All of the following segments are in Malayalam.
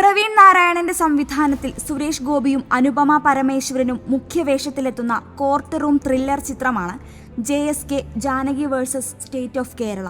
പ്രവീൺ നാരായണന്റെ സംവിധാനത്തിൽ സുരേഷ് ഗോപിയും അനുപമ പരമേശ്വരനും മുഖ്യവേഷത്തിലെത്തുന്ന കോർട്ട് റൂം ത്രില്ലർ ചിത്രമാണ് J S K Janaki versus state of Kerala.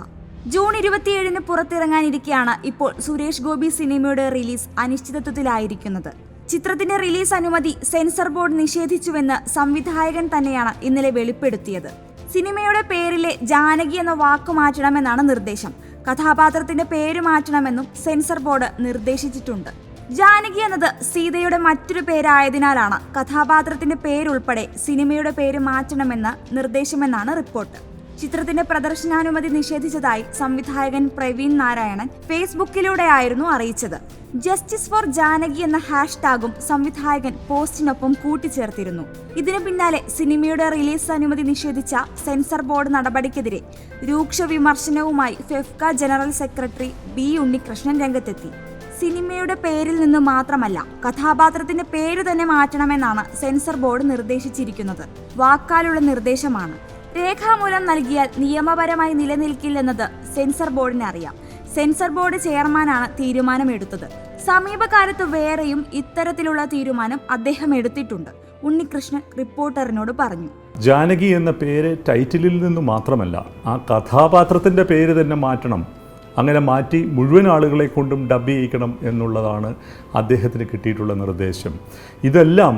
June ഇരുപത്തിയേഴിന് പുറത്തിറങ്ങാനിരിക്കെയാണ് ഇപ്പോൾ സുരേഷ് ഗോപി സിനിമയുടെ റിലീസ് അനിശ്ചിതത്വത്തിലായിരിക്കുന്നത്. ചിത്രത്തിന്റെ റിലീസ് അനുമതി സെൻസർ ബോർഡ് നിഷേധിച്ചുവെന്ന് സംവിധായകൻ തന്നെയാണ് ഇന്നലെ വെളിപ്പെടുത്തിയത്. സിനിമയുടെ പേരിലെ ജാനകി എന്ന വാക്ക് മാറ്റണമെന്നാണ് നിർദ്ദേശം. കഥാപാത്രത്തിന്റെ പേര് മാറ്റണമെന്നും സെൻസർ ബോർഡ് നിർദ്ദേശിച്ചിട്ടുണ്ട്. ജാനകി എന്നത് സീതയുടെ മറ്റൊരു പേരായതിനാലാണ് കഥാപാത്രത്തിന്റെ പേരുൾപ്പെടെ സിനിമയുടെ പേര് മാറ്റണമെന്ന് നിർദ്ദേശമെന്നാണ് റിപ്പോർട്ട്. ചിത്രത്തിന്റെ പ്രദർശനാനുമതി നിഷേധിച്ചതായി സംവിധായകൻ പ്രവീൺ നാരായണൻ ഫേസ്ബുക്കിലൂടെയായിരുന്നു അറിയിച്ചത്. ജസ്റ്റിസ് ഫോർ ജാനകി എന്ന ഹാഷ്ടാഗും സംവിധായകൻ പോസ്റ്റിനൊപ്പം കൂട്ടിച്ചേർത്തിരുന്നു. ഇതിനു പിന്നാലെ സിനിമയുടെ റിലീസ് അനുമതി നിഷേധിച്ച സെൻസർ ബോർഡ് നടപടിക്കെതിരെ രൂക്ഷ വിമർശനവുമായി FEFKA general secretary B Unnikrishnan രംഗത്തെത്തി. സിനിമയുടെ പേരിൽ നിന്ന് മാത്രമല്ല കഥാപാത്രത്തിന്റെ പേര് തന്നെ മാറ്റണമെന്നാണ് സെൻസർ ബോർഡ് നിർദ്ദേശിച്ചിരിക്കുന്നത്. വാക്കാലുള്ള നിർദ്ദേശമാണ്. രേഖാമൂലം നൽകിയാൽ നിയമപരമായി നിലനിൽക്കില്ലെന്നത് സെൻസർ ബോർഡിന് അറിയാം. സെൻസർ ബോർഡ് ചെയർമാനാണ് തീരുമാനമെടുത്തത്. സമീപകാലത്ത് വേറെയും ഇത്തരത്തിലുള്ള തീരുമാനം അദ്ദേഹം എടുത്തിട്ടുണ്ട് ഉണ്ണികൃഷ്ണൻ റിപ്പോർട്ടറിനോട് പറഞ്ഞു. ജാനകി എന്ന പേര് ടൈറ്റിലിൽ നിന്ന് മാത്രമല്ല ആ കഥാപാത്രത്തിന്റെ പേര് തന്നെ മാറ്റണം. അങ്ങനെ മാറ്റി മുഴുവൻ ആളുകളെ കൊണ്ടും ഡബ് ചെയ്യിക്കണം എന്നുള്ളതാണ് അദ്ദേഹത്തിന് കിട്ടിയിട്ടുള്ള നിർദ്ദേശം. ഇതെല്ലാം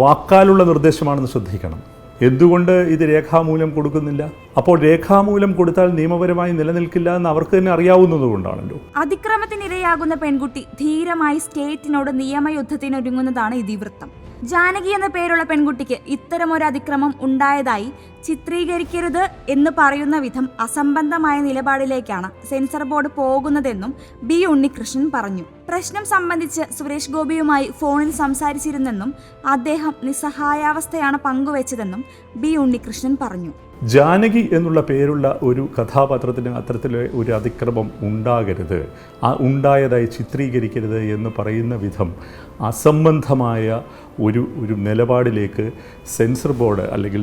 വാക്കാലുള്ള നിർദ്ദേശമാണെന്ന് ശ്രദ്ധിക്കണം. എന്തുകൊണ്ട് ഇത് രേഖാമൂലം കൊടുക്കുന്നില്ല? അപ്പോൾ രേഖാമൂലം കൊടുത്താൽ നിയമപരമായി നിലനിൽക്കില്ല എന്ന് അവർക്ക് തന്നെ അറിയാവുന്നതുകൊണ്ടാണല്ലോ. അതിക്രമത്തിനിരയാകുന്ന പെൺകുട്ടി ധീരമായി സ്റ്റേറ്റിനോട് നിയമയുദ്ധത്തിനൊരുങ്ങുന്നതാണ് ഇതിവൃത്തം. ജാനകി എന്ന പേരുള്ള പെൺകുട്ടിക്ക് ഇത്തരമൊരു അതിക്രമം ഉണ്ടായതായി ചിത്രീകരിക്കരുത് എന്ന് പറയുന്ന വിധം അസംബന്ധമായ നിലപാടിലേക്കാണ് സെൻസർ ബോർഡ് പോകുന്നതെന്നും ബി ഉണ്ണികൃഷ്ണൻ പറഞ്ഞു. പ്രശ്നം സംബന്ധിച്ച് സുരേഷ് ഗോപിയുമായി ഫോണിൽ സംസാരിച്ചിരുന്നെന്നും അദ്ദേഹം നിസ്സഹായാവസ്ഥയാണ് പങ്കുവച്ചതെന്നും ബി ഉണ്ണികൃഷ്ണൻ പറഞ്ഞു. ജാനകി എന്നുള്ള പേരുള്ള ഒരു കഥാപാത്രത്തിന് അത്തരത്തിലെ ഒരു അതിക്രമം ഉണ്ടാകരുത്. ആ ഉണ്ടായതായി ചിത്രീകരിക്കരുത് എന്ന് പറയുന്ന വിധം അസംബന്ധമായ ഒരു ഒരു നിലപാടിലേക്ക് സെൻസർ ബോർഡ് അല്ലെങ്കിൽ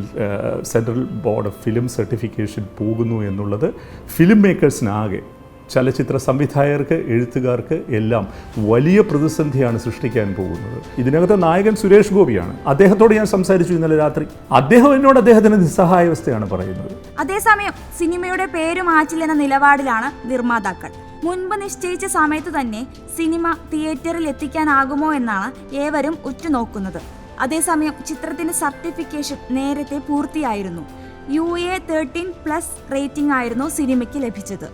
central board of film certification പോകുന്നു എന്നുള്ളത് ഫിലിം മേക്കേഴ്സിനാകെ ചലച്ചിത്ര സംവിധായകർക്ക് എഴുത്തുകാർക്ക് എല്ലാം വലിയ പ്രതിസന്ധിയാണ് സൃഷ്ടിക്കാൻ പോകുന്നത്. ഇതിനകത്ത് നായകൻ സുരേഷ് ഗോപിയാണ്. അദ്ദേഹത്തോട് ഞാൻ സംസാരിച്ചു ഇന്നലെ രാത്രി. അദ്ദേഹം എന്നോട് അദ്ദേഹത്തിന് നിസ്സഹായാവസ്ഥയാണ് പറയുന്നത്. അതേസമയം സിനിമയുടെ പേര് മാറ്റില്ലെന്ന നിലപാടിലാണ് നിർമ്മാതാക്കൾ. മുൻപ് നിശ്ചയിച്ച സമയത്ത് തന്നെ സിനിമ തിയേറ്ററിൽ എത്തിക്കാനാകുമോ എന്നാണ് ഏവരും ഉറ്റുനോക്കുന്നത്. അതേസമയം ചിത്രത്തിന്റെ സർട്ടിഫിക്കേഷൻ നേരത്തെ പൂർത്തിയായിരുന്നു. U A thirteen plus rating ആയിരുന്നു സിനിമയ്ക്ക് ലഭിച്ചത്.